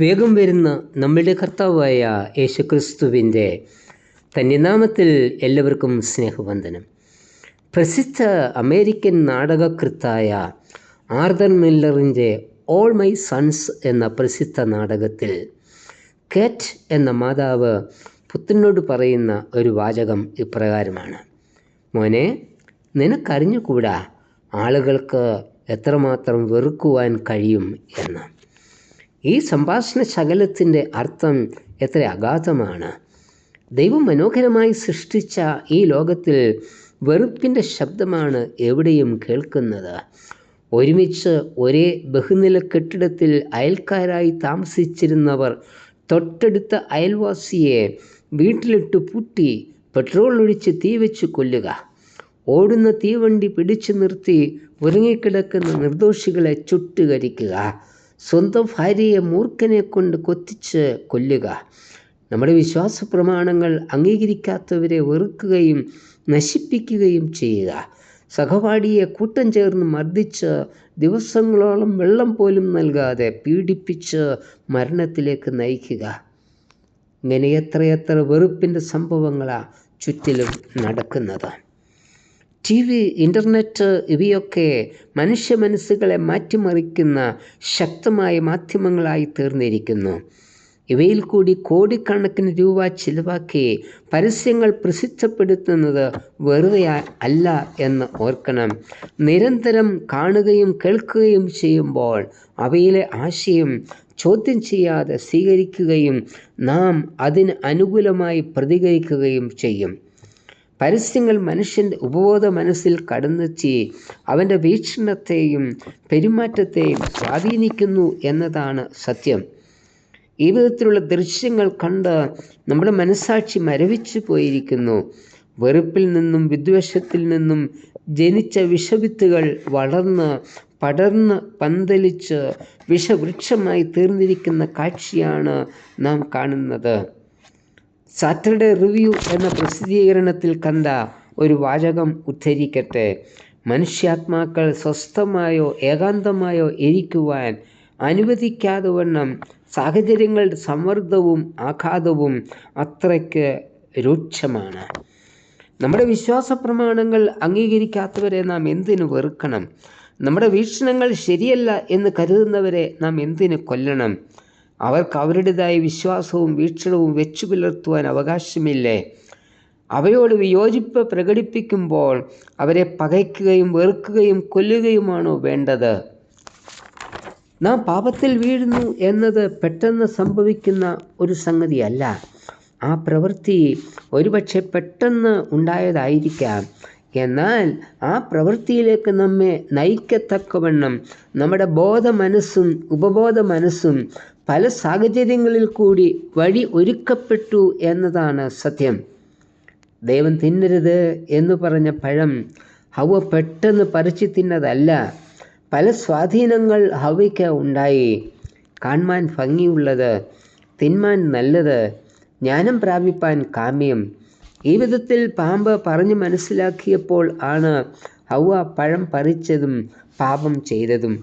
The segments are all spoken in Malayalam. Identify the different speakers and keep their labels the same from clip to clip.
Speaker 1: വേഗം വരുന്ന നമ്മളുടെ കർത്താവായ യേശുക്രിസ്തുവിന്റെ തന്നെ നാമത്തിൽ എല്ലാവർക്കും സ്നേഹവന്ദനം. പ്രസിദ്ധ അമേരിക്കൻ നാടകകൃത്തായ ആർദർ മില്ലറിന്റെ ഓൾ മൈ സൺസ് എന്ന പ്രസിദ്ധ നാടകത്തിൽ കേറ്റ് എന്ന മാതാവ് പുത്രനോട് പറയുന്ന ഒരു വാചകം ഇപ്രകാരമാണ്. മോനെ നിനക്കറിഞ്ഞുകൂടാ ആളുകൾക്ക് എത്രമാത്രം വെറുക്കുവാൻ കഴിയും എന്ന്. ഈ സംഭാഷണ ശകലത്തിന്റെ അർത്ഥം എത്ര അഗാധമാണ്. ദൈവം മനോഹരമായി സൃഷ്ടിച്ച ഈ ലോകത്തിൽ വെറുപ്പിന്റെ ശബ്ദമാണ് എവിടെയും കേൾക്കുന്നത്. ഒരുമിച്ച് ഒരേ ബഹുനില കെട്ടിടത്തിൽ അയൽക്കാരായി താമസിച്ചിരുന്നവർ തൊട്ടടുത്ത അയൽവാസിയെ വീട്ടിലിട്ട് പൂട്ടി പെട്രോൾ ഒഴിച്ച് തീ വെച്ച് കൊല്ലുക. ഓടുന്ന തീവണ്ടി പിടിച്ചു നിർത്തി ഉറങ്ങിക്കിടക്കുന്ന നിർദോഷികളെ ചുട്ടുകരിക്കുക. സ്വന്തം ഭാര്യയെ മൂർഖനെ കൊണ്ട് കൊത്തിച്ച് കൊല്ലുക. നമ്മുടെ വിശ്വാസ പ്രമാണങ്ങൾ അംഗീകരിക്കാത്തവരെ വെറുക്കുകയും നശിപ്പിക്കുകയും ചെയ്യുക. സഹപാഠിയെ കൂട്ടം ചേർന്ന് മർദ്ദിച്ച് ദിവസങ്ങളോളം വെള്ളം പോലും നൽകാതെ പീഡിപ്പിച്ച് മരണത്തിലേക്ക് നയിക്കുക. ഇങ്ങനെ എത്രയെത്ര വെറുപ്പിന്റെ സംഭവങ്ങളാണ് ചുറ്റിലും നടക്കുന്നത്. ടി വി ഇന്റർനെറ്റ് ഇവയൊക്കെ മനുഷ്യ മനസ്സുകളെ മാറ്റിമറിക്കുന്ന ശക്തമായ മാധ്യമങ്ങളായി തീർന്നിരിക്കുന്നു. ഇവയിൽ കൂടി കോടിക്കണക്കിന് രൂപ ചിലവാക്കി പരസ്യങ്ങൾ പ്രസിദ്ധപ്പെടുത്തുന്നത് വെറുതെ അല്ല എന്ന് ഓർക്കണം. നിരന്തരം കാണുകയും കേൾക്കുകയും ചെയ്യുമ്പോൾ അവയിലെ ആശയം ചോദ്യം ചെയ്യാതെ സ്വീകരിക്കുകയും നാം അതിന് അനുകൂലമായി പ്രതികരിക്കുകയും ചെയ്യും. പരസ്യങ്ങൾ മനുഷ്യന്റെ ഉപബോധ മനസ്സിൽ കടന്നെത്തി അവന്റെ വീക്ഷണത്തെയും പെരുമാറ്റത്തെയും സ്വാധീനിക്കുന്നു എന്നതാണ് സത്യം. ഈ വിധത്തിലുള്ള ദൃശ്യങ്ങൾ കണ്ട് നമ്മുടെ മനസാക്ഷി മരവിച്ചു പോയിരിക്കുന്നു. വെറുപ്പിൽ നിന്നും വിദ്വേഷത്തിൽ നിന്നും ജനിച്ച വിഷവിത്തുകൾ വളർന്ന് പടർന്ന് പന്തലിച്ച് വിഷവൃക്ഷമായി തീർന്നിരിക്കുന്ന കാഴ്ചയാണ് നാം കാണുന്നത്. സാറ്റർഡേ റിവ്യൂ എന്ന പ്രസിദ്ധീകരണത്തിൽ കണ്ട ഒരു വാചകം ഉദ്ധരിക്കട്ടെ. മനുഷ്യാത്മാക്കൾ സ്വസ്ഥമായോ ഏകാന്തമായോ ഇരിക്കുവാൻ അനുവദിക്കാതെ വണ്ണം സാഹചര്യങ്ങളുടെ സമ്മർദ്ദവും ആഘാതവും അത്രയ്ക്ക് രൂക്ഷമാണ്. നമ്മുടെ വിശ്വാസ പ്രമാണങ്ങൾ അംഗീകരിക്കാത്തവരെ നാം എന്തിനു വെറുക്കണം? നമ്മുടെ വീക്ഷണങ്ങൾ ശരിയല്ല എന്ന് കരുതുന്നവരെ നാം എന്തിനു കൊല്ലണം? അവർക്ക് അവരുടേതായ വിശ്വാസവും വീക്ഷണവും വെച്ചു പുലർത്തുവാൻ അവകാശമില്ലേ? അവയോട് വിയോജിപ്പ് പ്രകടിപ്പിക്കുമ്പോൾ അവരെ പകയ്ക്കുകയും വെറുക്കുകയും കൊല്ലുകയുമാണോ വേണ്ടത്? നാം പാപത്തിൽ വീഴുന്നു എന്നത് പെട്ടെന്ന് സംഭവിക്കുന്ന ഒരു സംഗതിയല്ല. ആ പ്രവൃത്തി ഒരുപക്ഷെ പെട്ടെന്ന് ഉണ്ടായതായിരിക്കാം. എന്നാൽ ആ പ്രവൃത്തിയിലേക്ക് നമ്മെ നയിക്കത്തക്കവണ്ണം നമ്മുടെ ബോധ മനസ്സും ഉപബോധ മനസ്സും പല സാഹചര്യങ്ങളിൽ കൂടി വഴി ഒരുക്കപ്പെട്ടു എന്നതാണ് സത്യം. ദൈവം തിന്നരുത് എന്ന് പറഞ്ഞ പഴം ഹവ പെട്ടെന്ന് പറിച്ചു തിന്നതല്ല. പല സ്വാധീനങ്ങൾ ഹവയ്ക്ക് ഉണ്ടായി. കാണുവാൻ ഭംഗിയുള്ളത് തിന്മാൻ നല്ലത് ജ്ഞാനം പ്രാപിപ്പാൻ കാമ്യം. ഈ വിധത്തിൽ പാമ്പ് പറഞ്ഞു മനസ്സിലാക്കിയപ്പോൾ ആണ് ഹവ പഴം പറിച്ചതും പാപം ചെയ്തതും.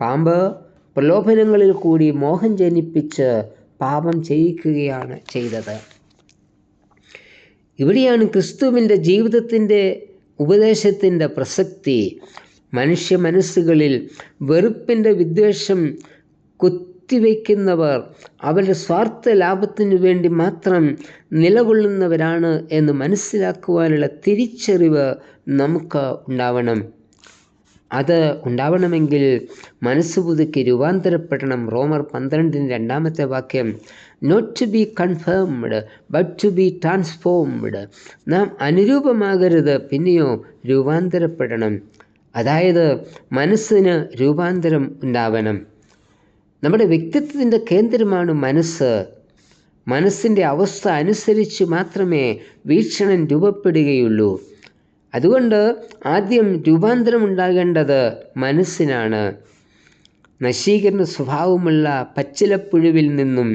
Speaker 1: പാമ്പ് പ്രലോഭനങ്ങളിൽ കൂടി മോഹം ജനിപ്പിച്ച് പാപം ചെയ്യിക്കുകയാണ് ചെയ്തത്. ഇവിടെയാണ് ക്രിസ്തുവിന്റെ ജീവിതത്തിന്റെ ഉപദേശത്തിന്റെ പ്രസക്തി. മനുഷ്യ മനസ്സുകളിൽ വെറുപ്പിന്റെ വിദ്വേഷം കുത്തിവെക്കുന്നവർ അവരുടെ സ്വാർത്ഥ ലാഭത്തിനു വേണ്ടി മാത്രം നിലകൊള്ളുന്നവരാണ് എന്ന് മനസ്സിലാക്കുവാനുള്ള തിരിച്ചറിവ് നമുക്ക് ഉണ്ടാവണം. അത് ഉണ്ടാവണമെങ്കിൽ മനസ്സ് പുതുക്കി രൂപാന്തരപ്പെടണം. റോമർ പന്ത്രണ്ടിന് രണ്ടാമത്തെ വാക്യം not to be conformed but to be transformed നാം അനുരൂപമാകരുത് പിന്നെയോ രൂപാന്തരപ്പെടണം. അതായത് മനസ്സിന് രൂപാന്തരം ഉണ്ടാവണം. നമ്മുടെ വ്യക്തിത്വത്തിന്റെ കേന്ദ്രമാണ് മനസ്സ്. മനസ്സിന്റെ അവസ്ഥ അനുസരിച്ച് മാത്രമേ വീക്ഷണം രൂപപ്പെടുകയുള്ളൂ. അതുകൊണ്ട് ആദ്യം രൂപാന്തരം ഉണ്ടാകേണ്ടത് മനസ്സിനാണ്. നശീകരണ സ്വഭാവമുള്ള പച്ചിലപ്പുഴുവിൽ നിന്നും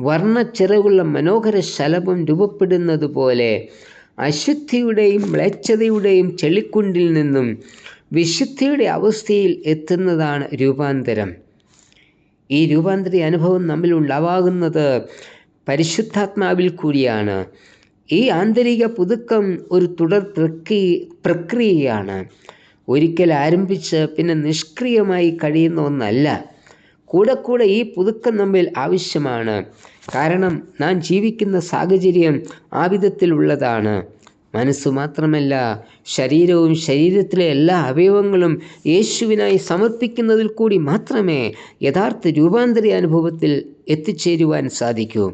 Speaker 1: വർണച്ചിറകുള്ള മനോഹര ശലഭം രൂപപ്പെടുന്നത് പോലെ അശുദ്ധിയുടെയും മ്ലേച്ഛതയുടെയും ചെളിക്കുണ്ടിൽ നിന്നും വിശുദ്ധിയുടെ അവസ്ഥയിൽ എത്തുന്നതാണ് രൂപാന്തരം. ഈ രൂപാന്തര അനുഭവം നമ്മിൽ ഉണ്ടാവാകുന്നത് പരിശുദ്ധാത്മാവിൽ കൂടിയാണ്. ഈ ആന്തരിക പുതുക്കം ഒരു തുടർ പ്രക്രിയ പ്രക്രിയയാണ്. ഒരിക്കൽ ആരംഭിച്ച് പിന്നെ നിഷ്ക്രിയമായി കഴിയുന്ന ഒന്നല്ല. കൂടെ കൂടെ ഈ പുതുക്കം നമ്മിൽ ആവശ്യമാണ്. കാരണം നാം ജീവിക്കുന്ന സാഹചര്യം ആ വിധത്തിലുള്ളതാണ് മനസ്സ് മാത്രമല്ല ശരീരവും ശരീരത്തിലെ എല്ലാ അവയവങ്ങളും യേശുവിനായി സമർപ്പിക്കുന്നതിൽ കൂടി മാത്രമേ യഥാർത്ഥ രൂപാന്തര അനുഭവത്തിൽ എത്തിച്ചേരുവാൻ സാധിക്കൂ.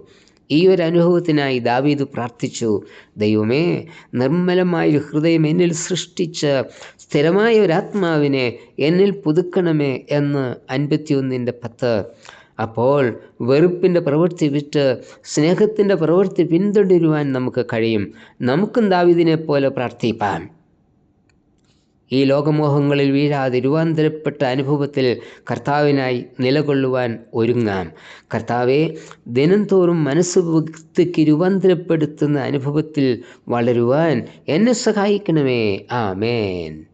Speaker 1: ഈ ഒരു അനുഭവത്തിനായി ദാവീദ് പ്രാർത്ഥിച്ചു ദൈവമേ നിർമ്മലമായൊരു ഹൃദയം എന്നിൽ സൃഷ്ടിച്ച് സ്ഥിരമായ ഒരു ആത്മാവിനെ എന്നിൽ പുതുക്കണമേ എന്ന് അൻപത്തിയൊന്നിന്റെ പത്ത്. അപ്പോൾ വെറുപ്പിന്റെ പ്രവൃത്തി വിറ്റ് സ്നേഹത്തിന്റെ പ്രവൃത്തി പിന്തുടരുവാൻ നമുക്ക് കഴിയും. നമുക്കും ദാവിദിനെ പോലെ പ്രാർത്ഥിപ്പാൻ. ഈ ലോകമോഹങ്ങളിൽ വീഴാതെ രൂപാന്തരപ്പെട്ട അനുഭവത്തിൽ കർത്താവിനായി നിലകൊള്ളുവാൻ ഒരുങ്ങാം. കർത്താവെ ദിനംതോറും മനസ്സ് വ്യക്തിക്ക് രൂപാന്തരപ്പെടുത്തുന്ന അനുഭവത്തിൽ വളരുവാൻ എന്നെ സഹായിക്കണമേ. ആമേൻ.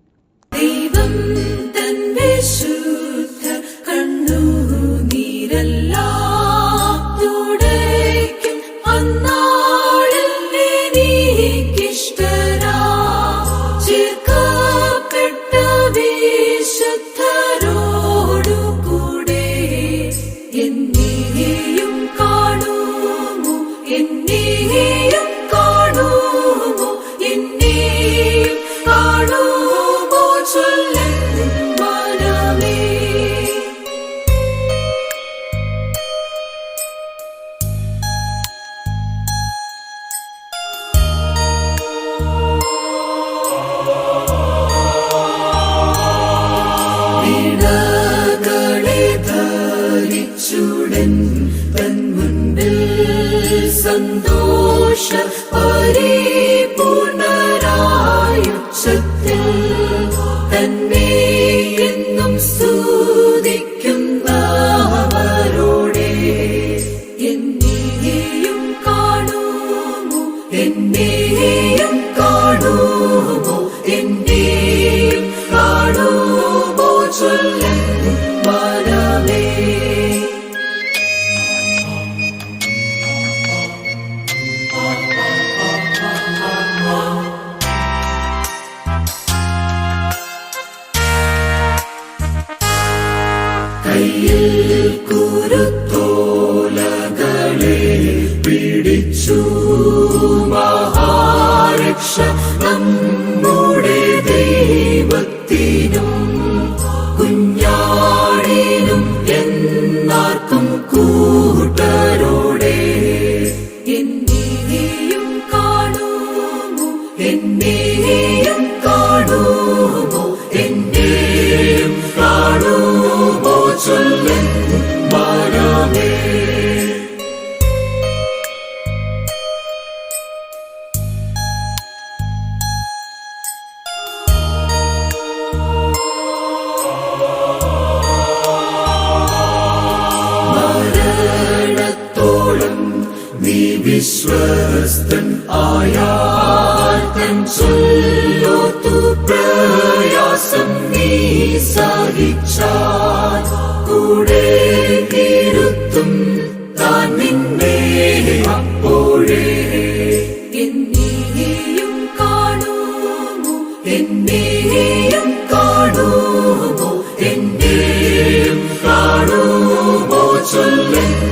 Speaker 2: ദൈവം തൻ you അവൻ നീ വിശ്വസ്തൻ ആയാതൻ ചൊല്ലോ തു പ്രയാസം നീ സഹിച്ചാൽ. കൂടെ ഇരുത്തും താൻ നിന്നെ അപ്പോഴേ. എന്നെയും കാണുമോ? എന്നെയും കാണുമോ? എന്നെയും കാണുമോ? ചൊല്ലും